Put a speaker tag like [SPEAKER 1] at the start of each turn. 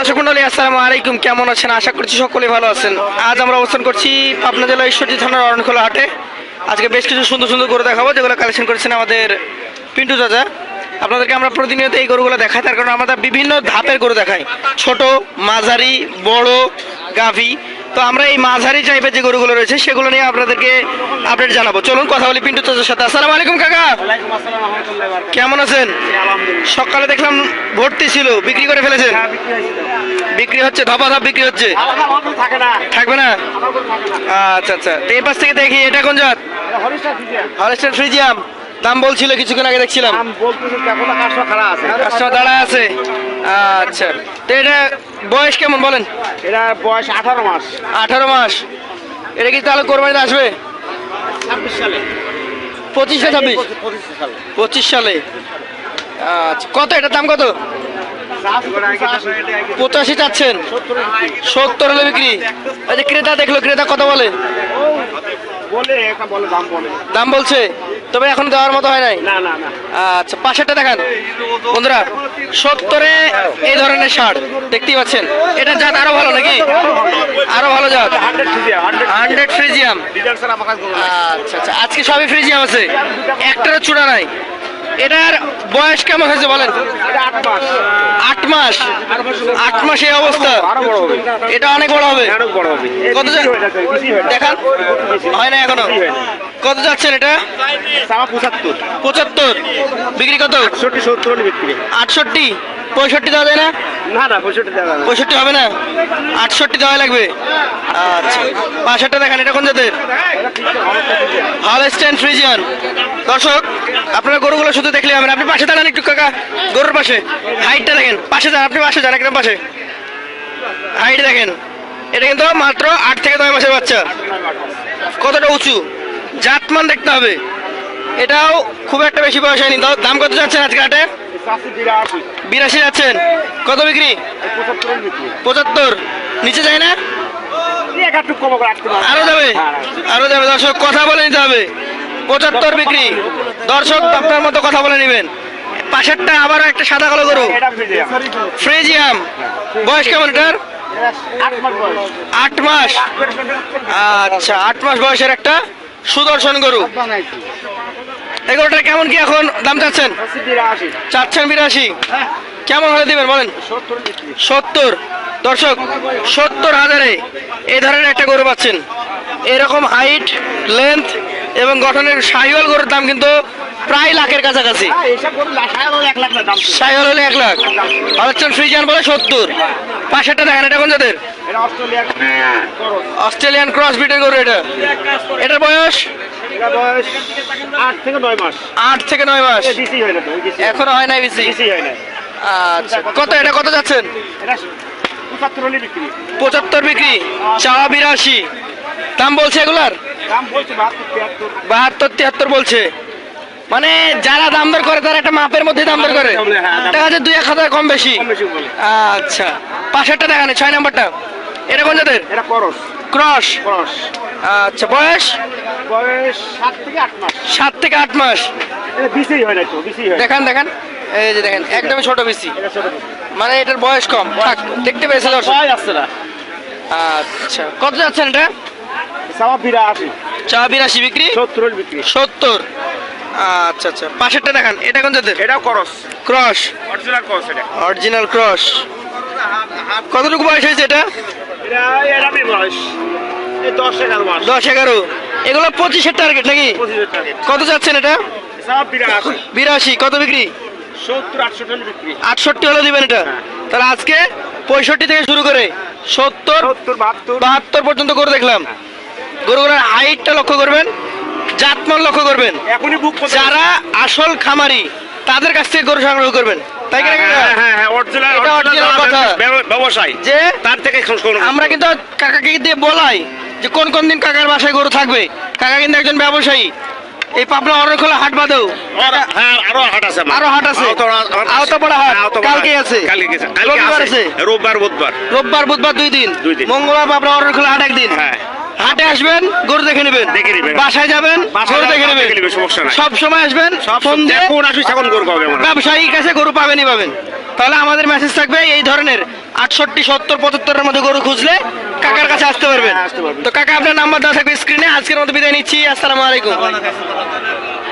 [SPEAKER 1] দর্শক মন্ডলী, আসসালামু আলাইকুম। কেমন আছেন? আশা করছি সকলে ভালো আছেন। আজ আমরা অবস্থান করছি পাবনা জেলা ঈশ্বরজি থানার অরণখোলা হাটে। আজকে বেশ কিছু সুন্দর সুন্দর গরু দেখাবো, যেগুলো কালেকশন করেছেন আমাদের পিন্টু দাদা আপনাদেরকে আমরা প্রতিনিয়ত এই গরুগুলো দেখাই, তার কারণে আমরা বিভিন্ন ধাপের গরু দেখাই। ছোট, মাঝারি, বড়, গাভী। তো আমরা এই মাঝারি টাইপের যে গরুগুলো রয়েছে সেগুলো নিয়ে আপনাদেরকে আপডেট জানাব। চলুন কথা বলি পিন্টু দাদার সাথে। আসসালামু আলাইকুম কাকা। কেমন আছেন? সকালে দেখলাম ভর্তি ছিল বিক্রি করে ফেলেছেন?
[SPEAKER 2] হ্যাঁ, বিক্রি
[SPEAKER 1] হচ্ছে ধপা ধপ বিক্রি হচ্ছে? থাকবে না? আচ্ছা আচ্ছা। তো এই পাশ থেকে দেখি এটা কোন জাত?
[SPEAKER 2] ফিজিয়ান।
[SPEAKER 1] ফ্রিজিয়াম দাম বলছিল কিছুক্ষণ আগে দেখছিলাম। দাঁড়া আছে। আচ্ছা। তো এটা বয়স কেমন বলেন?
[SPEAKER 2] এটা বয়স আঠারো মাস।
[SPEAKER 1] আঠারো মাস। এটা কি তাহলে কোরবানিতে আসবে?
[SPEAKER 2] ছাব্বিশ সালে।
[SPEAKER 1] পঁচিশে ছাব্বিশ?
[SPEAKER 2] পঁচিশ সালে।
[SPEAKER 1] আচ্ছা কত এটার দাম কত? পঁচাশি চাচ্ছেন। সত্তর হলে বিক্রি। ক্রেতা দেখল ক্রেতা কত বলে।
[SPEAKER 2] দাম
[SPEAKER 1] বলছে? তবে এখন দেওয়ার মতো হয় নাই?
[SPEAKER 2] না না না।
[SPEAKER 1] আচ্ছা পাশেরটা দেখান। বন্ধুরা সত্তরে এই ধরনের শার্ট দেখতেই পাচ্ছেন। এটা জাত আরও ভালো নাকি? আরও ভালো জাত।
[SPEAKER 2] Hundred
[SPEAKER 1] Friesian. আচ্ছা আচ্ছা আজকে সবই ফ্রিজিয়াম আছে। একটারও চূড়া নাই। এটার বয়স কেমন হয়েছে বলেন?
[SPEAKER 2] আট মাস।
[SPEAKER 1] আট মাস এই অবস্থা। এটা অনেক বড় হবে।
[SPEAKER 2] অনেক বড় হবে
[SPEAKER 1] কত দেখান। হয় না এখনও? কত যাচ্ছেন এটা?
[SPEAKER 2] পঁচাত্তর।
[SPEAKER 1] পঁচাত্তর। বিক্রি কত?
[SPEAKER 2] আটষট্টি সত্তর বিক্রি।
[SPEAKER 1] আটষট্টি? পঁয়ষট্টি দেওয়া যায় না?
[SPEAKER 2] না না পঁয়ষট্টি না।
[SPEAKER 1] পঁয়ষট্টি হবে না? আটষট্টি দেওয়া লাগবে? আচ্ছা। পাশেরটা দেখেন এটা কোন জাতের? Holstein Friesian. দর্শক আপনারা গরুগুলো শুধু দেখলে হবে না। আপনি পাশে দাঁড়ান একটু কাকা। গরুর পাশে। হাইটটা দেখেন। পাশে যান আপনি পাশে যান একদম পাশে। হাইট দেখেন। এটা কিন্তু মাত্র আট থেকে নয় মাসের বাচ্চা। কতটা উঁচু? জাতমান দেখতে হবে। এটাও খুব একটা বেশি বয়স হয়নি। দাম কত যাচ্ছেন আজকে হাটে?
[SPEAKER 2] বিরাশি
[SPEAKER 1] যাচ্ছেন। কত বিক্রি?
[SPEAKER 2] পঁচাত্তর।
[SPEAKER 1] নিচে যায় না? আরও যাবে? আরও যাবে। দর্শক, কথা বলে নিতে হবে। পঁচাত্তর বিক্রি। দর্শক আপনার মতো কথা বলে নেবেন। পাশেরটা আবার একটা সাদা কালো গরু। ফ্রিজিয়াম। বয়স কেমন এটার?
[SPEAKER 2] আট মাস।
[SPEAKER 1] আচ্ছা আট মাস বয়সের একটা সুদর্শন গরু। এগারোটা কেমন কি এখন দাম চাচ্ছেন? চাচ্ছেন বিরাশি। কেমন হলে দিবেন বলেন?
[SPEAKER 2] সত্তর
[SPEAKER 1] সত্তর। দর্শক সত্তর হাজারে এ ধরনের একটা গরু পাচ্ছেন। এরকম হাইট লেন্থ এবং গঠনের সাইওয়াল গরুর দাম কিন্তু প্রায় লাখের কাছাকাছি।
[SPEAKER 2] হ্যাঁ দাম
[SPEAKER 1] হলে এক লাখ। হচ্ছেন ফ্রিজিয়ান বলে সত্তর। পাশেরটা দেখেন এটা কোন জাতের?
[SPEAKER 2] খরচ
[SPEAKER 1] অস্ট্রেলিয়ান। ক্রস বিটের গরু এটা। এটার বয়স?
[SPEAKER 2] আট থেকে নয় মাস। এখনও হয়
[SPEAKER 1] নাই
[SPEAKER 2] হয়
[SPEAKER 1] আচ্ছা কত এটা কত যাচ্ছেন?
[SPEAKER 2] পঁচাত্তর বিক্রি।
[SPEAKER 1] চাওয়া বিরাশি। দাম বলছে এগুলার?
[SPEAKER 2] বাহাত্তর তিয়াত্তর
[SPEAKER 1] বলছে। মানে যারা দাম দর করে তারা একটা মাপের মধ্যে দাম দর করে।
[SPEAKER 2] হ্যাঁ,
[SPEAKER 1] দেখা যাচ্ছে দুই এক হাজার কম বেশি। আচ্ছা। পাশেরটা দেখানে ছয় নাম্বারটা। এটা কোন জাতের?
[SPEAKER 2] করস।
[SPEAKER 1] ক্রস। আচ্ছা বয়স?
[SPEAKER 2] বয়স সাত থেকে আট মাস।
[SPEAKER 1] সাত থেকে আট মাস। দেখান দেখান। এই যে দেখেন একদমই ছোট বেশি মানে এটার বয়স কম। থাক দেখতে পেয়েছে আচ্ছা। কত যাচ্ছেন এটা? চা বিরাশি। বিক্রি?
[SPEAKER 2] সত্তর বিক্রি।
[SPEAKER 1] সত্তর। আচ্ছা আচ্ছা। পাশেরটা দেখান এটা কোন জাতের?
[SPEAKER 2] এটাও করস।
[SPEAKER 1] ক্রস।
[SPEAKER 2] অরিজিনাল করস এটা।
[SPEAKER 1] Original cross. কতটুকু বয়স হয়েছে এটা?
[SPEAKER 2] এটা বয়স। দশ এগারো
[SPEAKER 1] এগুলো পঁচিশের টার্গেট নাকি? কত যাচ্ছেন এটা?
[SPEAKER 2] বিরাশি।
[SPEAKER 1] কত বিক্রি?
[SPEAKER 2] আটষট্টি হলে বিক্রি।
[SPEAKER 1] আটষট্টি হলে দিবেন এটা। তাহলে আজকে পঁয়ষট্টি থেকে শুরু করে সত্তর
[SPEAKER 2] বাহাত্তর।
[SPEAKER 1] পর্যন্ত করে দেখলাম। গরুগুলোর হাইটটা লক্ষ্য করবেন। জাতমান লক্ষ্য করবেন।
[SPEAKER 2] এখনই বুক
[SPEAKER 1] যারা আসল খামারি তাদের কাছ থেকে গরু সংগ্রহ করবেন। তাই?
[SPEAKER 2] হ্যাঁ হ্যাঁ হ্যাঁ। ব্যবসায়ী।
[SPEAKER 1] যে
[SPEAKER 2] তার থেকে
[SPEAKER 1] আমরা কিন্তু কাকাকে দিয়ে বলাই যে কোন কোন দিন কাকার বাসায় গরু থাকবে। কাকা কিন্তু একজন ব্যবসায়ী। এই পাবনা অরখোলা হাট বাদেও।
[SPEAKER 2] হ্যাঁ আরও হাট আছে
[SPEAKER 1] আরও হাট আছে।
[SPEAKER 2] আওতাপাড়া-
[SPEAKER 1] হাট।
[SPEAKER 2] হ্যাঁ,
[SPEAKER 1] কালকে আছে।
[SPEAKER 2] কালকে আছে। রোববার বুধবার।
[SPEAKER 1] রোববার বুধবার দুই দিন। মঙ্গলবার পাবনা হাট একদিন।
[SPEAKER 2] হ্যাঁ।
[SPEAKER 1] হাটে আসবেন গরু দেখে নেবেন।
[SPEAKER 2] দেখে নেবেন।
[SPEAKER 1] বাসায় যাবেন গরু দেখে নেবেন।
[SPEAKER 2] সমস্যা নাই।
[SPEAKER 1] সব সময় আসবেন সব সন্ধ্যে
[SPEAKER 2] কোন আসুন এখন গরু পাবেন
[SPEAKER 1] ব্যবসায়ীর কাছে গরু পাবেনই পাবেন। তাহলে আমাদের মেসেজ থাকবে এই ধরনের আটষট্টি সত্তর পঁচাত্তরের মধ্যে গরু খুঁজলে কাকার কাছে আসতে পারবেন।
[SPEAKER 2] হ্যাঁ, আসতে পারবেন।
[SPEAKER 1] তো কাকা আপনার নাম্বার দেওয়া থাকবে স্ক্রিনে আজকের মতো বিদায় নিচ্ছি আসসালামু আলাইকুম।